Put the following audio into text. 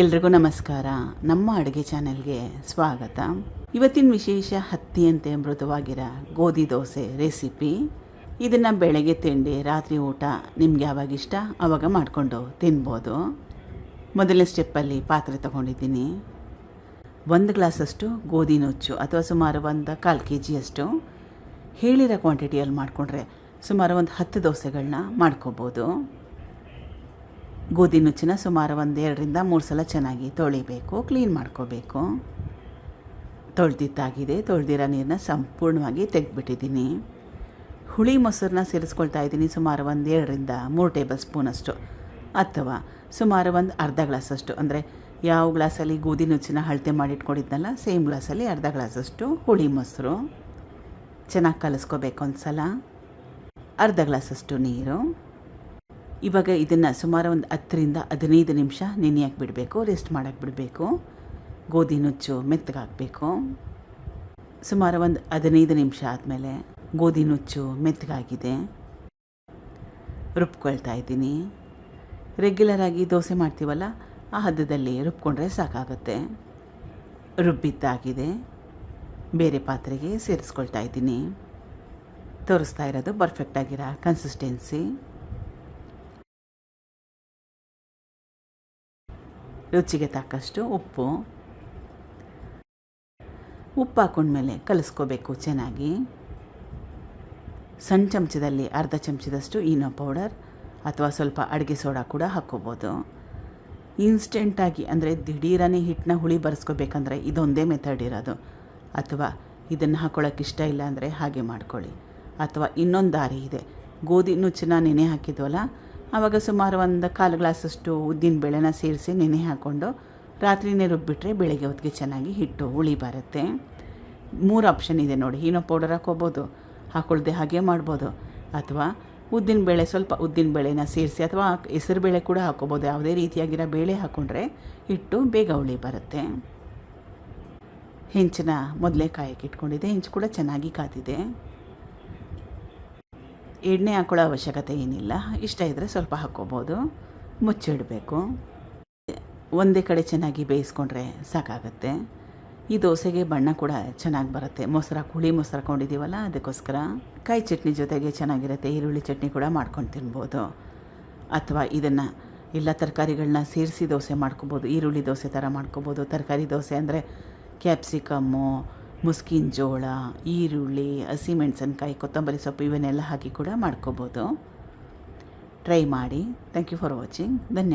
ಎಲ್ರಿಗೂ ನಮಸ್ಕಾರ. ನಮ್ಮ ಅಡುಗೆ ಚಾನೆಲ್ಗೆ ಸ್ವಾಗತ. ಇವತ್ತಿನ ವಿಶೇಷ ಹತ್ತಿಯಂತೆ ಮೃದುವಾಗಿರೋ ಗೋಧಿ ದೋಸೆ ರೆಸಿಪಿ. ಇದನ್ನು ಬೆಳಗ್ಗೆ ತಿಂಡಿ, ರಾತ್ರಿ ಊಟ ನಿಮ್ಗೆ ಯಾವಾಗ ಇಷ್ಟ ಆವಾಗ ಮಾಡಿಕೊಂಡು ತಿನ್ಬೋದು. ಮೊದಲನೇ ಸ್ಟೆಪ್ಪಲ್ಲಿ ಪಾತ್ರೆ ತೊಗೊಂಡಿದ್ದೀನಿ. ಒಂದು ಗ್ಲಾಸಷ್ಟು ಗೋಧಿ ನುಚ್ಚು, ಅಥವಾ ಸುಮಾರು ಒಂದು ಕಾಲು ಕೆ ಜಿಯಷ್ಟು ಹೇಳಿರೋ ಕ್ವಾಂಟಿಟಿಯಲ್ಲಿ ಮಾಡಿಕೊಂಡ್ರೆ ಸುಮಾರು ಒಂದು ಹತ್ತು ದೋಸೆಗಳನ್ನ ಮಾಡ್ಕೋಬೋದು. ಗೋಧಿ ನುಚ್ಚಿನ ಸುಮಾರು ಒಂದು ಎರಡರಿಂದ ಮೂರು ಸಲ ಚೆನ್ನಾಗಿ ತೊಳಿಬೇಕು ಕ್ಲೀನ್ ಮಾಡ್ಕೋಬೇಕು. ತೊಳೆದಿದ್ದಾಗಿದೆ, ತೊಳೆದಿರೋ ನೀರನ್ನ ಸಂಪೂರ್ಣವಾಗಿ ತೆಗೆದ್ಬಿಟ್ಟಿದ್ದೀನಿ. ಹುಳಿ ಮೊಸರನ್ನ ಸೇರಿಸ್ಕೊಳ್ತಾ ಇದ್ದೀನಿ ಸುಮಾರು ಒಂದು ಎರಡರಿಂದ ಮೂರು ಟೇಬಲ್ ಸ್ಪೂನಷ್ಟು ಅಥವಾ ಸುಮಾರು ಒಂದು ಅರ್ಧ ಗ್ಲಾಸಷ್ಟು ಅಂದರೆ ಯಾವ ಗ್ಲಾಸಲ್ಲಿ ಗೋಧಿ ನುಚ್ಚಿನ ಅಳತೆ ಮಾಡಿಟ್ಕೊಂಡಿದ್ನಲ್ಲ, ಸೇಮ್ ಗ್ಲಾಸಲ್ಲಿ ಅರ್ಧ ಗ್ಲಾಸಷ್ಟು ಹುಳಿ ಮೊಸರು. ಚೆನ್ನಾಗಿ ಕಲಿಸ್ಕೋಬೇಕು ಒಂದು ಸಲ ಅರ್ಧ ಗ್ಲಾಸಷ್ಟು ನೀರು. ಇವಾಗ ಇದನ್ನು ಸುಮಾರು ಒಂದು ಹತ್ತರಿಂದ ಹದಿನೈದು ನಿಮಿಷ ನೆನೆಯಕ್ಕೆ ಬಿಡಬೇಕು ರೆಸ್ಟ್ ಮಾಡೋಕೆ ಬಿಡಬೇಕು. ಗೋಧಿ ನುಚ್ಚು ಮೆತ್ತಗಾಕಬೇಕು ಸುಮಾರು ಒಂದು ಹದಿನೈದು ನಿಮಿಷ ಆದಮೇಲೆ ಗೋಧಿ ನುಚ್ಚು ಮೆತ್ತಗಾಗಿದೆ. ರುಬ್ಕೊಳ್ತಾ ಇದ್ದೀನಿ. ರೆಗ್ಯುಲರಾಗಿ ದೋಸೆ ಮಾಡ್ತೀವಲ್ಲ, ಆ ಹದ್ದದಲ್ಲಿ ರುಬ್ಕೊಂಡ್ರೆ ಸಾಕಾಗುತ್ತೆ. ರುಬ್ಬಿದ್ದಾಗಿದೆ. ಬೇರೆ ಪಾತ್ರೆಗೆ ಸೇರಿಸ್ಕೊಳ್ತಾ ಇದ್ದೀನಿ. ತೋರಿಸ್ತಾ ಇರೋದು ಪರ್ಫೆಕ್ಟಾಗಿರೋ ಕನ್ಸಿಸ್ಟೆನ್ಸಿ ರುಚಿಗೆ ತಕ್ಕಷ್ಟು ಉಪ್ಪು. ಉಪ್ಪು ಹಾಕೊಂಡ್ಮೇಲೆ ಕಲಿಸ್ಕೋಬೇಕು ಚೆನ್ನಾಗಿ. ಸಣ್ಣ ಚಮಚದಲ್ಲಿ ಅರ್ಧ ಚಮಚದಷ್ಟು ಈನೋ ಪೌಡರ್ ಅಥವಾ ಸ್ವಲ್ಪ ಅಡುಗೆ ಸೋಡಾ ಕೂಡ ಹಾಕ್ಕೋಬೋದು. ಇನ್ಸ್ಟೆಂಟಾಗಿ ಅಂದರೆ ದಿಢೀರನೇ ಹಿಟ್ಟನ್ನ ಹುಳಿ ಬರೆಸ್ಕೋಬೇಕಂದ್ರೆ ಇದೊಂದೇ ಮೆಥಡ್ ಇರೋದು. ಅಥವಾ ಇದನ್ನು ಹಾಕ್ಕೊಳ್ಳೋಕೆ ಇಷ್ಟ ಇಲ್ಲ ಅಂದರೆ ಹಾಗೆ ಮಾಡ್ಕೊಳ್ಳಿ. ಅಥವಾ ಇನ್ನೊಂದು ದಾರಿ ಇದೆ. ಗೋಧಿ ನುಚ್ಚನ್ನ ನೆನೆ ಹಾಕಿದ್ವಲ್ಲ ಆವಾಗ ಸುಮಾರು ಒಂದು ಕಾಲು ಗ್ಲಾಸಷ್ಟು ಉದ್ದಿನ ಬೇಳೆನ ಸೇರಿಸಿ ನೆನೆ ಹಾಕ್ಕೊಂಡು ರಾತ್ರಿನೇ ರುಬ್ಬಿಟ್ರೆ ಬೆಳಗ್ಗೆ ಹೊತ್ತಿಗೆ ಚೆನ್ನಾಗಿ ಹಿಟ್ಟು ಹುಳಿ ಬರುತ್ತೆ. ಮೂರು ಆಪ್ಷನ್ ಇದೆ ನೋಡಿ. ಏನೋ ಪೌಡರ್ ಹಾಕೋಬೋದು ಹಾಕೊಳ್ದೆ ಹಾಗೆ ಮಾಡ್ಬೋದು. ಅಥವಾ ಉದ್ದಿನ ಬೇಳೆ, ಸ್ವಲ್ಪ ಉದ್ದಿನ ಬೇಳೆನ ಸೇರಿಸಿ ಅಥವಾ ಹೆಸರು ಬೇಳೆ ಕೂಡ ಹಾಕೋಬೋದು ಯಾವುದೇ ರೀತಿಯಾಗಿರೋ ಬೇಳೆ ಹಾಕ್ಕೊಂಡ್ರೆ ಹಿಟ್ಟು ಬೇಗ ಹುಳಿ ಬರುತ್ತೆ. ಹೆಂಚಿನ ಮೊದಲೇ ಕಾಯಕ್ಕೆ ಇಟ್ಕೊಂಡಿದೆ ಹೆಂಚು ಕೂಡ ಚೆನ್ನಾಗಿ ಕಾದಿದೆ. ಎಣ್ಣೆ ಹಾಕೊಳ್ಳೋ ಅವಶ್ಯಕತೆ ಏನಿಲ್ಲ. ಇಷ್ಟ ಇದ್ದರೆ ಸ್ವಲ್ಪ ಹಾಕ್ಕೋಬೋದು. ಮುಚ್ಚಿಡಬೇಕು. ಒಂದೇ ಕಡೆ ಚೆನ್ನಾಗಿ ಬೇಯಿಸ್ಕೊಂಡ್ರೆ ಸಾಕಾಗುತ್ತೆ. ಈ ದೋಸೆಗೆ ಬಣ್ಣ ಕೂಡ ಚೆನ್ನಾಗಿ ಬರುತ್ತೆ. ಮೊಸರು, ಹುಳಿ ಮೊಸರು ಹಾಕೊಂಡಿದ್ದೀವಲ್ಲ, ಅದಕ್ಕೋಸ್ಕರ ಕಾಯಿ ಚಟ್ನಿ ಜೊತೆಗೆ ಚೆನ್ನಾಗಿರುತ್ತೆ. ಈರುಳ್ಳಿ ಚಟ್ನಿ ಕೂಡ ಮಾಡ್ಕೊಂಡು ತಿನ್ಬೋದು. ಅಥವಾ ಇದನ್ನು ಎಲ್ಲ ತರಕಾರಿಗಳನ್ನ ಸೇರಿಸಿ ದೋಸೆ ಮಾಡ್ಕೋಬೋದು. ಈರುಳ್ಳಿ ದೋಸೆ ಥರ ಮಾಡ್ಕೋಬೋದು. ತರಕಾರಿ ದೋಸೆ ಅಂದರೆ ಕ್ಯಾಪ್ಸಿಕಮ್ಮು ಮುಸ್ಕಿನ ಜೋಳ, ಈರುಳ್ಳಿ ಹಸಿಮೆಣಸಿನ್ಕಾಯಿ ಕೊತ್ತಂಬರಿ ಸೊಪ್ಪು ಇವನ್ನೆಲ್ಲ ಹಾಕಿ ಕೂಡ ಮಾಡ್ಕೋಬೋದು. ಟ್ರೈ ಮಾಡಿ. ಥ್ಯಾಂಕ್ ಯು ಫಾರ್ ವಾಚಿಂಗ್ ಧನ್ಯವಾದ.